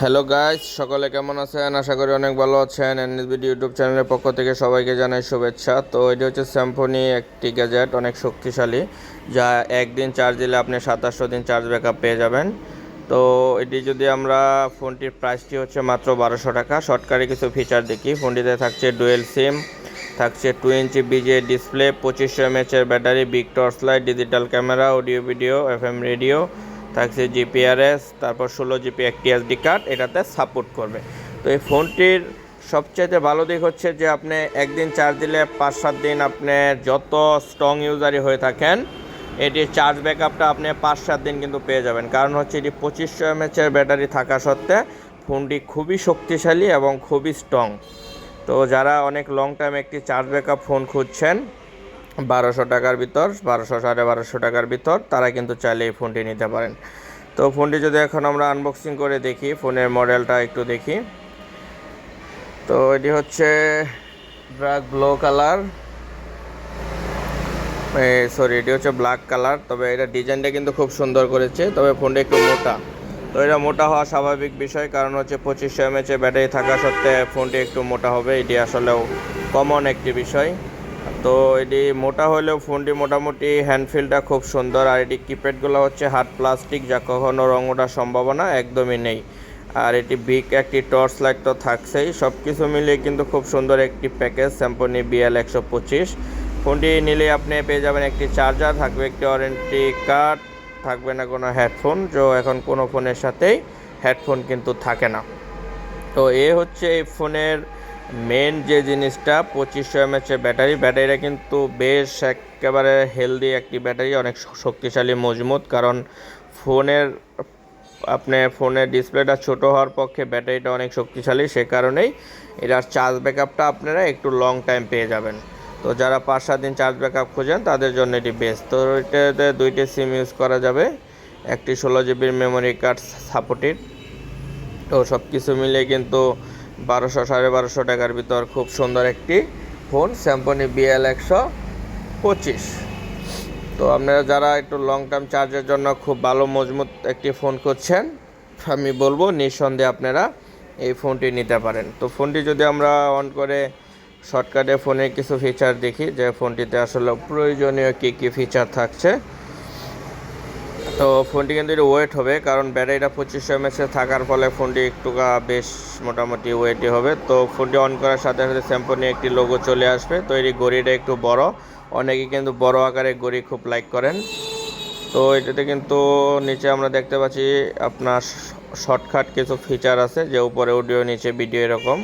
Hello guys সকলে কেমন আছেন? আশা করি অনেক ভালো আছেন। এনএসবিডি ইউটিউব চ্যানেলের পক্ষ থেকে সবাইকে জানাই শুভেচ্ছা। তো এটি হচ্ছে স্যাম্ফনি একটি গ্যাজেট অনেক শক্তিশালী, যা একদিন চার্জ দিলে আপনি সাতাশশো দিন চার্জ ব্যাকআপ পেয়ে যাবেন। তো এটি যদি আমরা ফোনটির প্রাইসটি হচ্ছে মাত্র বারোশো টাকা শর্টকারে কিছু ফিচার দেখি। ফোনটিতে থাকছে ডুয়েল সিম থাকছে টু ইঞ্চি বিজে ডিসপ্লে পঁচিশশো এমএচের battery big torch light digital camera audio video FM radio থাকছে জিপিআরএস, তারপর ষোলো জিপি একটি এসডি কার্ড, এটাতে সাপোর্ট করবে। তো এই ফোনটির সবচেয়ে ভালো দিক হচ্ছে যে আপনি একদিন চার্জ দিলে পাঁচ সাত দিন আপনি যত স্ট্রং ইউজারই হয়ে থাকেন এটির চার্জ ব্যাকআপটা আপনি পাঁচ সাত দিন কিন্তু পেয়ে যাবেন। কারণ হচ্ছে এটি পঁচিশশো এমএচের ব্যাটারি থাকা সত্ত্বে ফোনটি খুবই শক্তিশালী এবং খুবই স্ট্রং তো যারা অনেক লং টাইম একটি চার্জ ব্যাকআপ ফোন খুঁজছেন বারোশো টাকার ভিতর, বারোশো, সাড়ে বারোশো টাকার ভিতর তারা কিন্তু চাইলে এই ফোনটি নিতে পারেন। তো ফোনটি যদি এখন আমরা আনবক্সিং করে দেখি, ফোনের মডেলটা একটু দেখি। তো এটি হচ্ছে ব্ল্যাক ব্লু কালার সরি এটি হচ্ছে ব্ল্যাক কালার তবে এটা ডিজাইনটা কিন্তু খুব সুন্দর করেছে, তবে ফোনটা একটু মোটা। তো এটা মোটা হওয়া স্বাভাবিক বিষয়, কারণ হচ্ছে পঁচিশশো এমএচে ব্যাটারি থাকা সত্ত্বে ফোনটি একটু মোটা হবে, এটি আসলেও কমন একটি বিষয়। তো এটি মোটা হলেও ফোনটি মোটামুটি হ্যান্ডফিলটা খুব সুন্দর আর এটি কিপ্যাডগুলো হচ্ছে হার্ড প্লাস্টিক, যা কখনো রং ওঠার সম্ভাবনা একদমই নেই। আর এটি বিগ একটি টর্চ লাইট তো থাকছেই। সব কিছু মিলিয়ে কিন্তু খুব সুন্দর একটি প্যাকেজ স্যাম্পনি বিএল একশো পঁচিশ। ফোনটি নিলে আপনি পেয়ে যাবেন একটি চার্জার, থাকবে একটি ওয়ারেন্টি কার্ড, থাকবে না কোনো হেডফোন। যো এখন কোনো ফোনের সাথেই হেডফোন কিন্তু থাকে না। তো এ হচ্ছে এই ফোনের মেন যে জিনিসটা পঁচিশশো এমএচের ব্যাটারি ব্যাটারিটা কিন্তু বেশ একেবারে হেলদি একটি ব্যাটারি অনেক শক্তিশালী, মজবুত, কারণ ফোনের আপনার ফোনের ডিসপ্লেটা ছোট হওয়ার পক্ষে ব্যাটারিটা অনেক শক্তিশালী, সে কারণেই এটার চার্জ ব্যাকআপটা আপনারা একটু লং টাইম পেয়ে যাবেন। তো যারা পাঁচ সাত দিন চার্জ ব্যাকআপ খোঁজেন, তাদের জন্য এটি বেস্ট তো এটাতে দুইটি সিম ইউজ করা যাবে। একটি ষোলো জিবির মেমোরি কার্ড সাপোর্টেড তো সব কিছু মিলিয়ে কিন্তু বারোশো, সাড়ে বারোশো টাকার ভিতর খুব সুন্দর একটি ফোন স্যাম্পনি বিএল একশো পঁচিশ। তো আপনারা যারা একটু লং টার্ম চার্জের জন্য খুব ভালো মজবুত একটি ফোন করছেন আমি বলব নিঃসন্দেহে আপনারা এই ফোনটি নিতে পারেন। তো ফোনটি যদি আমরা অন করে শর্টকাটে ফোনের কিছু ফিচার দেখি, যে ফোনটিতে আসলে প্রয়োজনীয় কী কী ফিচার থাকছে তো ফোনটি কিন্তু একটু ওয়েট হবে, কারণ ব্যাটারিটা পঁচিশশো এমএসে থাকার ফলে ফোনটি একটু বেশ মোটামুটি ওয়েটই হবে। তো ফোনটি অন করার সাথে সাথে স্যাম্পনি একটি লোগো চলে আসবে। তো এই গড়িটা একটু বড়। অনেকে কিন্তু বড় আকারে গড়ি খুব লাইক করেন। তো এটাতে কিন্তু নিচে আমরা দেখতে পাচ্ছি আপনার শর্টকাট কিছু ফিচার আছে, যে উপরে অডিও নিচে ভিডিও এরকম।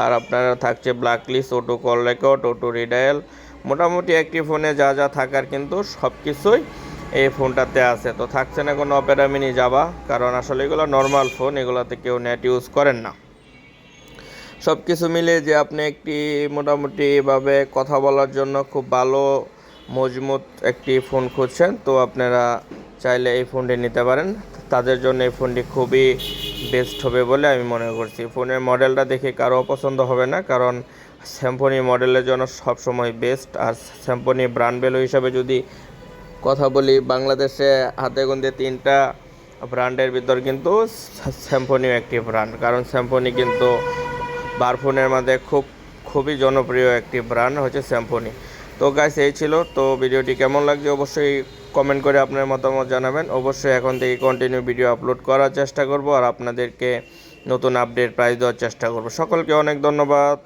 আর আপনারা থাকছে black auto call record auto redial মোটামুটি একটি ফোনে যা যা থাকার কিন্তু সব কিছুই এই ফোনটাতে আছে। তো থাকছে না কোনো অপেরা মিনি যাবা কারণ আসলে এগুলো নর্মাল ফোন এগুলোতে কেউ নেট ইউজ করেন না। সব কিছু মিলে যে আপনি একটি মোটামুটিভাবে কথা বলার জন্য খুব ভালো, মজবুত একটি ফোন খুঁজছেন, তো আপনারা চাইলে এই ফোনটি নিতে পারেন। তাদের জন্য এই ফোনটি খুবই বেস্ট হবে বলে আমি মনে করছি। ফোনের মডেলটা দেখে কারও পছন্দ হবে না, কারণ স্যাম্পনি মডেলের জন্য সবসময় বেস্ট আর স্যাম্পনি ব্র্যান্ড ভ্যালু হিসাবে যদি কথা বলি, বাংলাদেশে হাতে গুনতে তিনটা ব্র্যান্ডের ভিতর কিন্তু স্যাম্পনিও একটি ব্র্যান্ড কারণ স্যাম্পনি কিন্তু বারফোনের মধ্যে খুব, খুবই জনপ্রিয় একটি ব্র্যান্ড হচ্ছে স্যাম্পনি তো গাইস এই ছিল। তো ভিডিওটি কেমন লাগছে অবশ্যই কমেন্ট করে আপনার মতামত জানাবেন। অবশ্যই এখন থেকে কন্টিনিউ ভিডিও আপলোড করার চেষ্টা করব আর আপনাদেরকে নতুন আপডেট প্রাইস দেওয়ার চেষ্টা করব। সকলকে অনেক ধন্যবাদ।